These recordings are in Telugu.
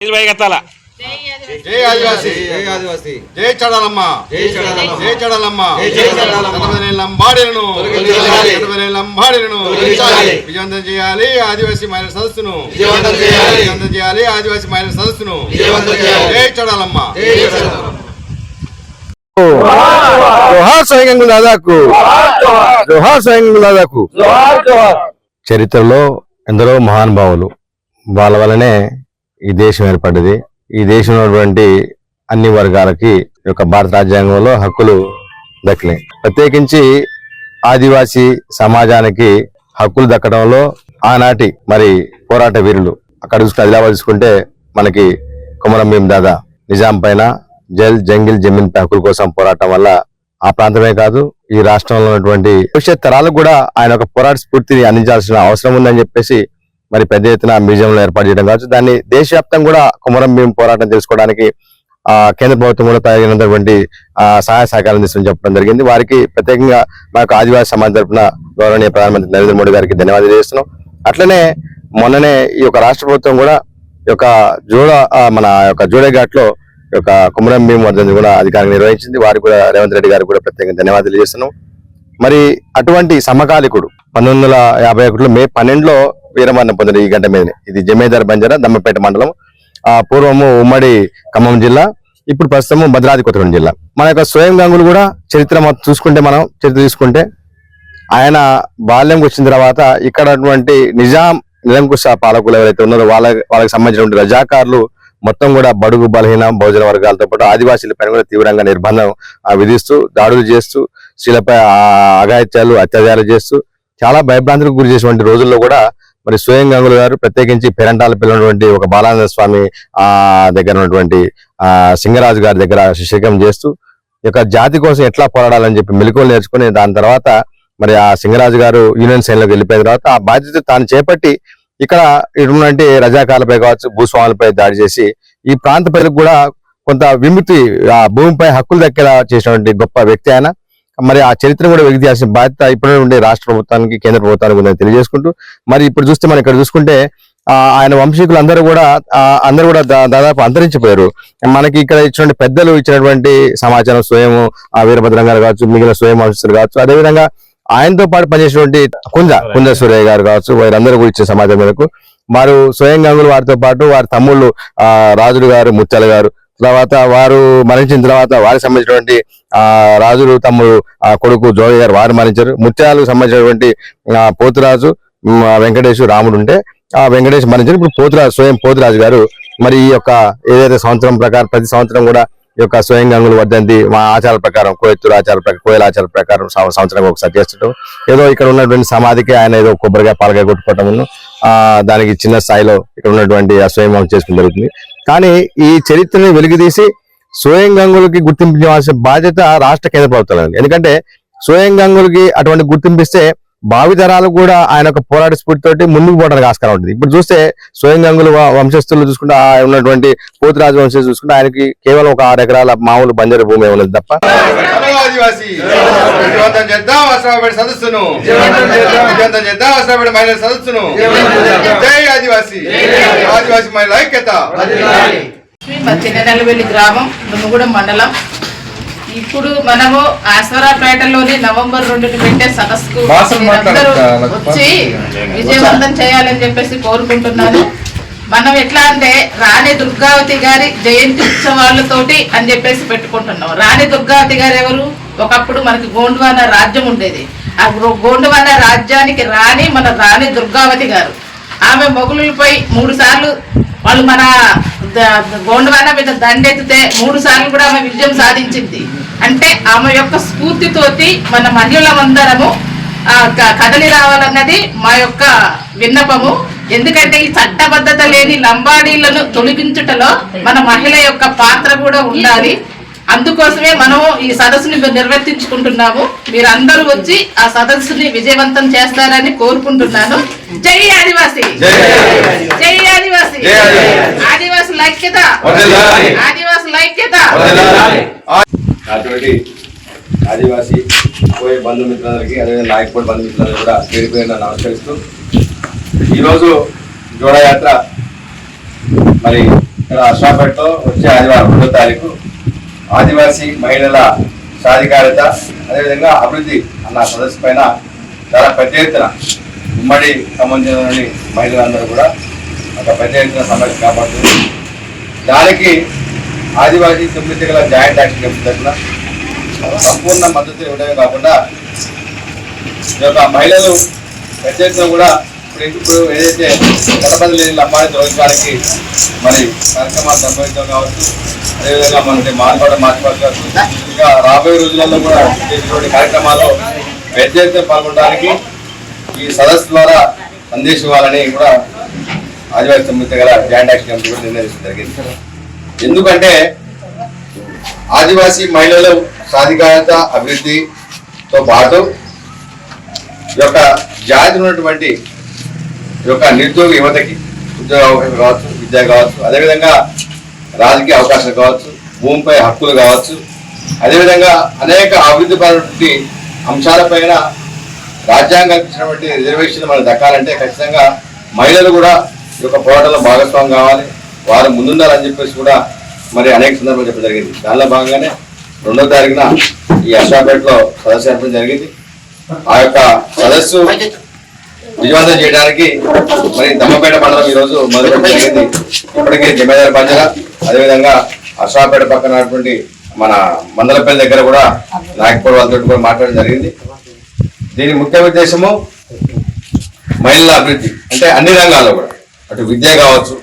నిలబెగతాల జై ఆదివాసి జై ఆదివాసి జై చడాలమ్మ జై చడాలమ్మ. జై చడాలమ్మ జై జై చడాలమ్మ. ఎనభై లంబాడీలను తొలగించాలి. ఎనభై లంబాడీలను తొలగించాలి. విజయవంతం చేయాలి ఆదివాసి మహిళల సదస్సును విజయవంతం చేయాలి. విజయవంతం చేయాలి ఆదివాసి మహిళల సదస్సును విజయవంతం చేయాలి. జై చడాలమ్మ జై చడాలమ్మ. జోహార్ స్వయంగా దాదాకు జోహార్ స్వయంగా దాదాకు చరిత్రలో ఎందరో మహానుభావులు వాళ్ళ వల్లనే ఈ దేశం ఏర్పడ్డది ఈ దేశంలో ఉన్నటువంటి అన్ని వర్గాలకి ఈ యొక్క భారత రాజ్యాంగంలో హక్కులు దక్కినాయి. ప్రత్యేకించి ఆదివాసీ సమాజానికి హక్కులు దక్కడంలో ఆనాటి మరి పోరాట వీరులు అక్కడ చూసుకుని ఆదిలాబాద్ చూసుకుంటే మనకి కుమరంభీం దాదా నిజాం పైన జల్ జంగిల్ జమీన్ హక్కుల కోసం పోరాటం వల్ల ఆ ప్రాంతమే కాదు ఈ రాష్ట్రంలో ఉన్నటువంటి భవిష్యత్ తరాలకు కూడా ఆయన ఒక పోరాట స్ఫూర్తిని అందించాల్సిన అవసరం ఉందని చెప్పేసి మరి పెద్ద ఎత్తున మ్యూజియంలో ఏర్పాటు చేయడం కావచ్చు. దాన్ని దేశవ్యాప్తంగా కూడా కుమరం భీం పోరాటం తెలుసుకోవడానికి ఆ కేంద్ర ప్రభుత్వం కూడా తగినటువంటి ఆ సహాయ సహకారం తీసుకుని చెప్పడం జరిగింది. వారికి ప్రత్యేకంగా మాకు ఆదివాసీ సమాజం తరపున గౌరవనీయ ప్రధానమంత్రి నరేంద్ర మోడీ గారికి ధన్యవాదాలు చేస్తున్నాం అట్లనే మొన్ననే ఈ యొక్క రాష్ట్ర ప్రభుత్వం కూడా ఈ యొక్క జోడ ఆ మన యొక్క జూడేఘాట్లో యొక్క కుమరం భీం వర్ధన్ కూడా అధికారంగా నిర్వహించింది. వారికి కూడా రేవంత్ రెడ్డి గారికి కూడా ప్రత్యేకంగా ధన్యవాదాలు చేస్తున్నాం మరి అటువంటి సమకాలికుడు పంతొమ్మిది వందల యాభై ఒకటిలో మే పన్నెండులో వీరమరణం పొందిన ఈ గంట మీద ఇది జమేదార్ బంజారా దమ్మపేట మండలం ఆ పూర్వము ఉమ్మడి ఖమ్మం జిల్లా ఇప్పుడు ప్రస్తుతము భద్రాద్రి కొత్తగూడెం జిల్లా. మన యొక్క స్వయం గంగులు కూడా చరిత్ర చూసుకుంటే మనం చరిత్ర తీసుకుంటే ఆయన బాల్యంకి వచ్చిన తర్వాత ఇక్కడ నిజాం నిరంకుశ పాలకులు ఎవరైతే ఉన్నారో వాళ్ళ వాళ్ళకి సంబంధించినటువంటి రజాకారులు మొత్తం కూడా బడుగు బలహీన బహుజన వర్గాలతో పాటు ఆదివాసీల పైన కూడా తీవ్రంగా నిర్బంధం విధిస్తూ దాడులు చేస్తూ స్త్రీలపై అఘాయిత్యాలు అత్యాచారాలు చేస్తూ చాలా భయభ్రాంతులకు గురి చేసినటువంటి రోజుల్లో కూడా మరి స్వయం గంగులు గారు ప్రత్యేకించి పెరంటాల పిల్లనటువంటి ఒక బాలానంద స్వామి ఆ దగ్గర ఉన్నటువంటి ఆ సింగరాజు గారి దగ్గర శిక్షకం చేస్తూ ఈ యొక్క జాతి కోసం ఎట్లా పోరాడాలని చెప్పి మెలకువలు నేర్చుకుని దాని తర్వాత మరి ఆ సింగరాజు గారు యూనియన్ సైన్లోకి వెళ్ళిపోయిన తర్వాత ఆ బాధ్యత తాను చేపట్టి ఇక్కడ ఇటువంటి రజాకాలపై కావచ్చు భూస్వాములపై దాడి చేసి ఈ ప్రాంత ప్రజలకు కూడా కొంత విముక్తి ఆ భూమిపై హక్కులు దక్కేలా చేసినటువంటి గొప్ప వ్యక్తి ఆయన. మరి ఆ చరిత్ర కూడా వెలికి తీయాల్సిన బాధ్యత ఇప్పుడే ఉండే రాష్ట్ర ప్రభుత్వానికి కేంద్ర ప్రభుత్వానికి ఉందని తెలియజేసుకుంటూ మరి ఇప్పుడు చూస్తే మనం ఇక్కడ చూసుకుంటే ఆయన వంశీకులు అందరూ కూడా అందరూ కూడా దా- దాదాపు అంతరించిపోయారు. మనకి ఇక్కడ ఇచ్చినటువంటి పెద్దలు ఇచ్చినటువంటి సమాచారం స్వయం ఆ వీరభద్రం గారు కావచ్చు మిగిలిన స్వయం వంశస్థులు కావచ్చు అదేవిధంగా ఆయనతో పాటు పనిచేసినటువంటి కుంజ కుంజ సూర్య గారు కావచ్చు వీరందరూ కూడా ఇచ్చే సమాచారం మేరకు వారు స్వయం గంగులు వారితో పాటు వారి తమ్ముళ్ళు రాజులు గారు ముత్యాల గారు తర్వాత వారు మరణించిన తర్వాత వారికి సంబంధించినటువంటి ఆ రాజులు తమ్ముడు ఆ కొడుకు జోగి గారు వారు మరణించారు. ముత్యాలకు సంబంధించినటువంటి పోతురాజు వెంకటేశు రాముడు ఉంటే ఆ వెంకటేష్ మరణించారు. ఇప్పుడు పోతురాజు స్వయం పోతురాజు గారు మరి ఈ యొక్క ఏదైతే సంవత్సరం ప్రకారం ప్రతి సంవత్సరం కూడా ఈ యొక్క స్వయం గంగులు వర్ధంతి మా ఆచార ప్రకారం కోయత్తూరు ఆచార ప్రకారం కోయల ఆచార ప్రకారం సంవత్సరం ఒకసారి చేస్తుంటాం. ఏదో ఇక్కడ ఉన్నటువంటి సమాధికి ఆయన ఏదో కొబ్బరిగా పాలగా కొట్టుకోవటం దానికి చిన్న స్థాయిలో ఇక్కడ ఉన్నటువంటి ఆ స్వయం చేసుకుని జరుగుతుంది. కానీ ఈ చరిత్రని వెలుగుదీసి స్వయం గంగులకి గుర్తింపించవలసిన బాధ్యత రాష్ట్ర కేంద్ర ప్రభుత్వాలు ఎందుకంటే స్వయం గంగులకి అటువంటి గుర్తింపిస్తే భావితరాలు కూడా ఆయన యొక్క పోరాట స్ఫూర్తితోటి ముందుకు పోవడానికి ఆస్కారం ఉంటుంది. ఇప్పుడు చూస్తే స్వయం గంగులు వంశస్థులు చూసుకుంటే ఆ ఉన్నటువంటి పోతురాజు వంశస్థులు చూసుకుంటే ఆయనకి కేవలం ఒక ఆరు ఎకరాల మామూలు బంజరు భూమి ఉన్నది తప్ప. సదస్సును. సదస్సును. జై ఆదివాసి. ఐక్యత చిన్ననల్లవెల్లి గ్రామం దుమ్మగూడెం మండలం. ఇప్పుడు మనము ఆశ్వరాపేటలోని నవంబర్ రెండుని పెట్టే సదస్సుకు వచ్చి విజయవంతం చేయాలని చెప్పేసి కోరుకుంటున్నాను. మనం ఎట్లా అంటే రాణి దుర్గావతి గారి జయంతి ఉత్సవాలతోటి అని చెప్పేసి పెట్టుకుంటున్నాం. రాణి దుర్గావతి గారు ఎవరు? ఒకప్పుడు మనకి గోండ్వాన రాజ్యం ఉండేది. ఆ గోండ్వాన రాజ్యానికి రాణి మన రాణి దుర్గావతి గారు. ఆమె మొగులపై మూడు సార్లు వాళ్ళు మన ద- గోండవాన మీద దండెత్తితే మూడు సార్లు కూడా ఆమె విజయం సాధించింది. అంటే ఆమె యొక్క స్ఫూర్తితోటి మన మహిళలందరము ఆ, క- కదలి రావాలన్నది మా యొక్క విన్నపము. ఎందుకంటే ఈ చట్టబద్ధత లేని లంబాడీలను తొలగించుటలో మన మహిళ యొక్క పాత్ర కూడా ఉండాలి. అందుకోసమే మనం ఈ సదస్సుని నిర్వర్తించుకుంటున్నాము. మీరందరూ వచ్చి ఆ సదస్సుని విజయవంతం చేస్తారని కోరుకుంటున్నాను. జై ఆదివాసి! జై ఆదివాసి! ఆదివాసుల ఐక్యత ఆదివాసుల ఐక్యత అటువంటి ఆదివాసీ పోయే బంధుమిత్రులందరికీ అదేవిధంగా నాయకుడు బంధుమిత్రులందరూ కూడా పేరు పేరున నమస్కరిస్తూ ఈరోజు జోడయాత్ర మరి ఇక్కడ అశ్వాపేటలో వచ్చే ఆదివారం రెండో తారీఖు ఆదివాసీ మహిళల సాధికారత అదేవిధంగా అభివృద్ధి అన్న సదస్సు పైన చాలా పెద్ద ఎత్తున ఉమ్మడి సంబంధించిన మహిళలందరూ కూడా ఒక పెద్ద ఎత్తున సమస్య కాపాడుతుంది దానికి ఆదివాసీ తొమ్మిది గల జాయింట్ యాక్షన్ కమిటీ తరఫున సంపూర్ణ మద్దతు ఇవ్వడమే కాకుండా ఈ యొక్క మహిళలు పెద్ద ఎత్తున కూడా ఇప్పుడు ఇప్పుడు ఏదైతే గడపది లేని అమ్మాయి తొలగించడానికి మరి కార్యక్రమాలు సంభవించడం కావచ్చు అదేవిధంగా మనకి మార్పాడ మార్చుకోవచ్చు కావచ్చు. ఇంకా రాబోయే రోజులలో కూడా ఇటువంటి కార్యక్రమాల్లో పెద్ద ఎత్తున పాల్గొనడానికి ఈ సదస్సు ద్వారా సందేశం ఇవ్వాలని కూడా ఆదివాసీ సంబంధిత గల జాయింట్ యాక్షన్ కమిటీ కూడా నిర్ణయించడం జరిగింది ఎందుకంటే ఆదివాసీ మహిళలు సాధికారత అభివృద్ధితో పాటు ఈ యొక్క జాతి ఉన్నటువంటి యొక్క నిరుద్యోగ యువతకి ఉద్యోగ అవకాశం కావచ్చు విద్య కావచ్చు అదేవిధంగా రాజకీయ అవకాశాలు కావచ్చు భూమిపై హక్కులు కావచ్చు అదేవిధంగా అనేక అభివృద్ధిపరమైనటువంటి అంశాలపైన రాజ్యాంగం ఇచ్చినటువంటి రిజర్వేషన్లు మనకు దక్కాలంటే ఖచ్చితంగా మహిళలు కూడా ఈ యొక్క పోరాటంలో భాగస్వామ్యం కావాలి. వారు ముందుండాలని చెప్పేసి కూడా మరి అనేక సందర్భాలు చెప్పడం జరిగింది. దానిలో భాగంగానే రెండో తారీఖున ఈ అషాపేటలో సదస్సు ఏర్పడం జరిగింది. ఆ యొక్క సదస్సు విజయవంతం చేయడానికి మరి దమ్మపేట మండలం ఈ రోజు జరిగింది. ఇప్పటికే జమేదారి పంజర అదేవిధంగా అశ్వాపేట పక్కన మన మందలపల్లి దగ్గర కూడా నాగపూర్ వాళ్ళతో కూడా మాట్లాడడం జరిగింది. దీని ముఖ్య ఉద్దేశము మహిళల అభివృద్ధి అంటే అన్ని రంగాల్లో కూడా. అటు విద్య కావచ్చు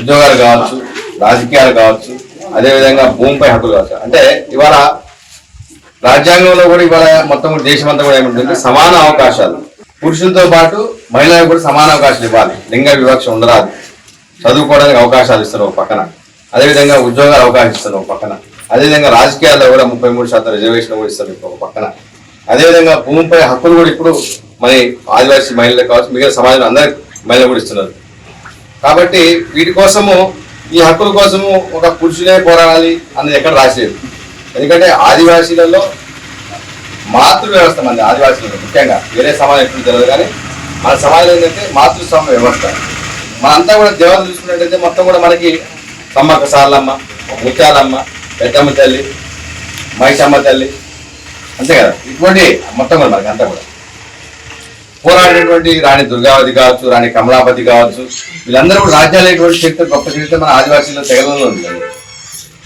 ఉద్యోగాలు కావచ్చు రాజకీయాలు కావచ్చు అదేవిధంగా భూమిపై హక్కులు కావచ్చు. అంటే ఇవాళ రాజ్యాంగంలో కూడా ఇవాళ మొత్తం కూడా దేశం అంతా కూడా ఏముంటుంది? సమాన అవకాశాలు. పురుషులతో పాటు మహిళలకు కూడా సమాన అవకాశాలు ఇవ్వాలి. లింగ వివక్ష ఉండరాదు. చదువుకోవడానికి అవకాశాలు ఇస్తారు ఒక పక్కన. అదేవిధంగా ఉద్యోగాలు అవకాశం ఇస్తారు ఒక పక్కన. అదేవిధంగా రాజకీయాల్లో కూడా ముప్పై మూడు శాతం రిజర్వేషన్ కూడా ఇస్తారు ఒక పక్కన. అదేవిధంగా భూమిపై హక్కులు కూడా ఇప్పుడు మరి ఆదివాసీ మహిళలకు కావచ్చు మిగతా సమాజంలో అందరికి మహిళలు కూడా ఇస్తున్నారు. కాబట్టి వీటి కోసము ఈ హక్కుల కోసము ఒక పురుషులే పోరాడాలి అనేది ఎక్కడ రాసేది. ఎందుకంటే ఆదివాసీలలో మాతృ వ్యవస్థ మంది ఆదివాసీలలో ముఖ్యంగా వేరే సమాజం ఎప్పుడు తెలియదు కానీ మన సమాజంలో ఏంటంటే మాతృస్వామ్య వ్యవస్థ. మనంతా కూడా దేవతలు చూసుకున్నట్టయితే మొత్తం కూడా మనకి సమ్మక్క సార్లమ్మ ముత్యాలమ్మ పెద్దమ్మ తల్లి మహిషమ్మ తల్లి అంతే కదా? ఇటువంటి మొత్తం కూడా మనకి అంతా కూడా. పోరాడినటువంటి రాణి దుర్గావతి కావచ్చు రాణి కమలాపతి కావచ్చు వీళ్ళందరూ కూడా రాజ్యాలైనటువంటి చరిత్ర గొప్ప చరిత్ర మన ఆదివాసీల తెగలలో ఉంది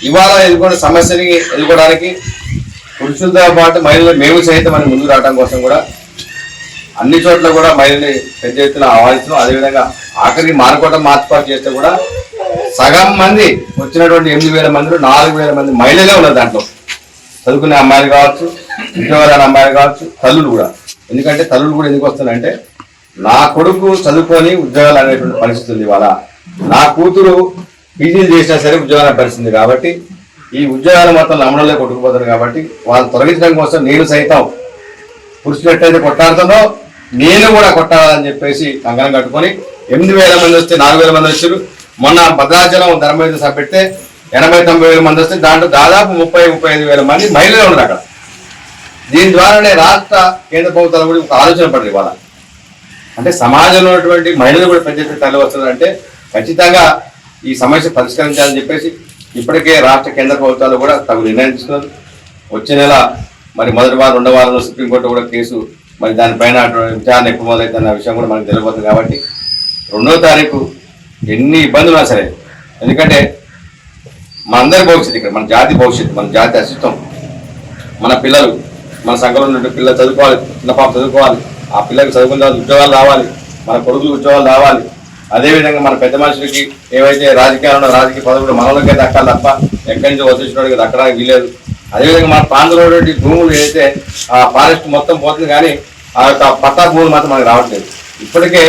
ఇవాళ ఎదుర్కొన్న సమస్యని ఎదుర్కోవడానికి పురుషులతో పాటు మహిళలు మేము సైతం మనం ముందుకు రావడం కోసం కూడా అన్ని చోట్ల కూడా మహిళని పెద్ద ఎత్తున ఆహ్వానిస్తున్నాం. అదేవిధంగా ఆఖరికి మానుకోవడం మార్చుపాటు చేస్తే కూడా సగం మంది వచ్చినటువంటి ఎనిమిది వేల మందిలో నాలుగు వేల మంది మహిళలే ఉన్నారు దాంట్లో. చదువుకునే అమ్మాయిలు కావచ్చు ఉద్యోగాల అమ్మాయిలు కావచ్చు తల్లులు కూడా. ఎందుకంటే తల్లులు కూడా ఎందుకు వస్తున్నారంటే నా కొడుకు చదువుకొని ఉద్యోగాలు అనేటువంటి పరిస్థితి ఉంది ఇవాళ. నా కూతురు పీజీలు చేసినా సరే ఉద్యోగాల పరిస్థితి కాబట్టి ఈ ఉద్యోగాలు మొత్తం నమ్మడంలో కొట్టుకుపోతారు కాబట్టి వాళ్ళు తొలగించడం కోసం నేను సైతం పురుషులెట్టయితే కొట్టాడుతుందో నేను కూడా కొట్టాలని చెప్పేసి కంకణం కట్టుకొని ఎనిమిది వేల మంది వస్తే నాలుగు వేల మంది వచ్చారు. మొన్న భద్రాచలం ధర్మయుద్ధ సభ పెడితే ఎనభై తొంభై వేల మంది వస్తే దాంట్లో దాదాపు ముప్పై ముప్పై ఐదు వేల మంది మహిళలు ఉన్నారు అక్కడ. దీని ద్వారానే రాష్ట్ర కేంద్ర ప్రభుత్వాలు కూడా ఒక ఆలోచన పడింది ఇవాళ. అంటే సమాజంలో ఉన్నటువంటి మహిళలు కూడా పెద్ద ఎత్తున తరలి వస్తున్నారంటే ఖచ్చితంగా ఈ సమస్య పరిష్కరించాలని చెప్పేసి ఇప్పటికే రాష్ట్ర కేంద్ర ప్రభుత్వాలు కూడా తగు నిర్ణయం తీసుకున్నారు. వచ్చే నెల మరి మొదటి వారం రెండవ వారంలో సుప్రీంకోర్టు కూడా కేసు మరి దానిపైన విచారణ ఎక్కువ మొదలైతే విషయం కూడా మనకు తెలియబోతుంది కాబట్టి రెండో తారీఖు ఎన్ని ఇబ్బందులు సరే ఎందుకంటే మన అందరి భవిష్యత్తు ఇక్కడ మన జాతి భవిష్యత్తు మన జాతి అస్తిత్వం మన పిల్లలు మన సంఘంలో ఉన్న పిల్లలు చదువుకోవాలి చిన్న పాప చదువుకోవాలి ఆ పిల్లలకు చదువుకున్న ఉద్యోగాలు రావాలి మన కొడుకులు ఉద్యోగాలు రావాలి అదేవిధంగా మన పెద్ద మనుషులకి ఏవైతే రాజకీయాలు రాజకీయ పదవులు మనలోకే దక్కాలి తప్ప ఎక్కడి నుంచి వచ్చినోడికి దక్కడానికి వీలేదు అదేవిధంగా మన ప్రాంతంలో భూములు ఏదైతే ఆ ఫారెస్ట్ మొత్తం పోతుంది కానీ ఆ యొక్క పట్టా భూములు మాత్రం మనకు రావట్లేదు. ఇప్పటికే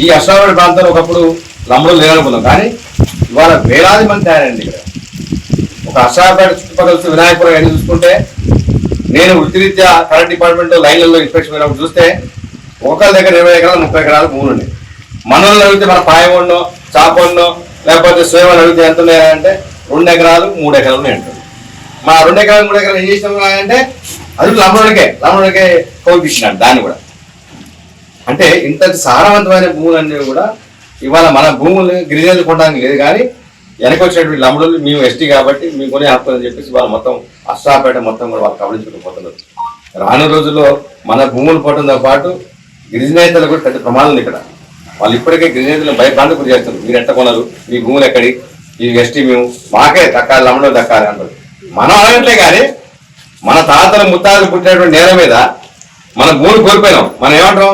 ఈ అశ్వాపేట ప్రాంతంలో ఒకప్పుడు లంబడులు లేదనుకున్నాం కానీ ఇవాళ వేలాది మంది తయారండి ఇక్కడ. ఒక అశ్వాపేట చుట్టుపక్కల వినాయకపురం అన్ని చూసుకుంటే నేను వృత్తిరీత్యా కరెంట్ డిపార్ట్మెంట్ లైన్లలో ఇన్స్పెక్షన్ చూస్తే ఒకళ్ళ దగ్గర ఇరవై ఎకరాలు ముప్పై ఎకరాలు భూములు ఉన్నాయి. మనల్ని అడిగితే మన పాయవన్నో చాపన్నో లేకపోతే స్వయం అడిగితే ఎంత ఉన్నాయంటే రెండు ఎకరాలు మూడు ఎకరాలు ఉన్నాయి మా రెండు ఎకరాలు మూడు ఎకరాలు ఏం చేసినాం అంటే అది లంబడికే లంబడికే కోపించినాడు దాన్ని కూడా. అంటే ఇంత సారవంతమైన భూములన్నీ కూడా ఇవాళ మన భూములు గిరిజనులు కొనడానికి లేదు కానీ వెనక వచ్చినటువంటి లమ్ముడులు మేము ఎస్టీ కాబట్టి మేము కొనే హక్కు అని చెప్పేసి వాళ్ళు మొత్తం అష్టాపేట మొత్తం కూడా వాళ్ళు కబలించుకుంటూ పోతున్నారు. రోజుల్లో మన భూములు పోవడంతో పాటు గిరిజనేతలు కూడా పెద్ద ప్రమాదం ఇక్కడ. వాళ్ళు ఇప్పటికే గిరిజనులు భయభ్రాంతి గురి చేస్తారు మీరు ఎట్ట కొనరు? మీ భూములు ఎక్కడి? ఈ ఎస్టీ మేము మాకే దక్కాలి లమ్మడం దక్కాలి అంటారు. మనం అడగట్లే కానీ మన తాతలు ముత్తాతలు పుట్టినటువంటి నేల మీద మన భూమి కోల్పోయినాం. మనం ఏమంటాం?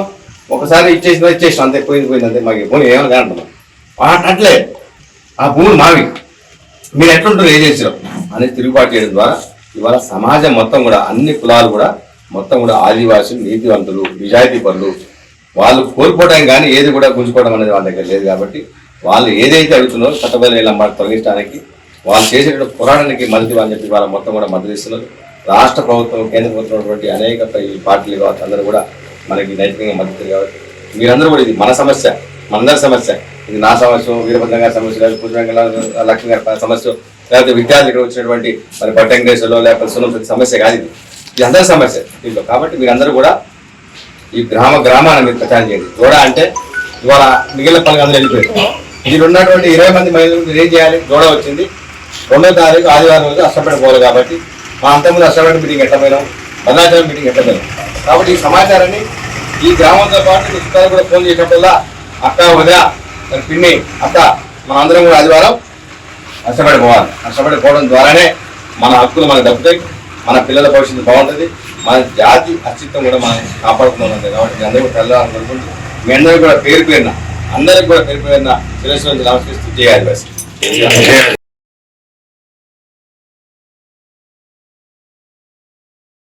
ఒకసారి ఇచ్చేసిన ఇచ్చేసిన. అంతే పోయింది పోయింది అంతే. మాకు భూమి ఏమని అంటున్నాం. అట్లే ఆ భూమి మావి. మీరు ఎట్లుంటారు ఏం చేసినాం అని తిరుగుబాటు చేయడం ద్వారా ఇవాళ సమాజం మొత్తం కూడా అన్ని కులాలు కూడా మొత్తం కూడా ఆదివాసులు నీతివంతులు నిజాయితీ పనులు వాళ్ళు కోల్పోవడం కానీ ఏది కూడా గుంజుకోవడం అనేది వాళ్ళ దగ్గర లేదు కాబట్టి వాళ్ళు ఏదైతే అడుగుతున్నారో చట్టబద్ధ నిలబడి తొలగించడానికి వాళ్ళు చేసేటువంటి పోరాటానికి మద్దతు అని చెప్పి వాళ్ళ మొత్తం కూడా మద్దతు ఇస్తున్నారు. రాష్ట్ర ప్రభుత్వం కేంద్ర ప్రభుత్వం అనేక ఈ పార్టీలు కావచ్చు అందరూ కూడా మనకి నైతికంగా మద్దతు కాబట్టి మీరందరూ కూడా ఇది మన సమస్య మనందరి సమస్య. ఇది నా సమస్య వీరభద్రం గారి సమస్య పూజరంగ లక్ష్మి గారి సమస్య లేకపోతే విద్యార్థులు ఇక్కడ వచ్చినటువంటి మరి పట్టంగేశ్వరలో లేకపోతే సున్నం సమస్య కాదు ఇది. ఇది అందరి సమస్య దీంట్లో. కాబట్టి మీరందరూ కూడా ఈ గ్రామ గ్రామాన్ని మీరు ప్రచారం చేయండి. జోడ అంటే ఇవాళ మిగిలిన పనులు అందరూ వెళ్ళిపోయారు. మీరు ఉన్నటువంటి ఇరవై మంది మహిళలు మీరు ఏం చేయాలి? జోడ వచ్చింది. రెండో తారీఖు ఆదివారం రోజు అష్టపేట పోవాలి కాబట్టి మా అంతకుముందు అష్టపేట మీటింగ్ ఎట్లా పోయినాం భద్రాచలం మీటింగ్ ఎట్లా పోయినాం కాబట్టి ఈ సమాచారాన్ని ఈ గ్రామంతో పాటు మీ చుట్టాలు కూడా ఫోన్ చేసినప్పుడల్లా అక్క ఉదయ పిన్ని అక్క మా అందరం కూడా ఆదివారం కష్టపడి పోవాలి. పోవడం ద్వారానే మన హక్కులు మనకు దక్కుతాయి. మన పిల్లల భవిష్యత్తు బాగుంటుంది. మన జాతి అస్తిత్వం కూడా మనం కాపాడుకున్నాం కాబట్టి అందరూ కూడా మీ అందరికీ కూడా పేరు పేరున అందరికి కూడా పేరు పేరున శిరస్సు నమస్కరిస్తూ చేయాలి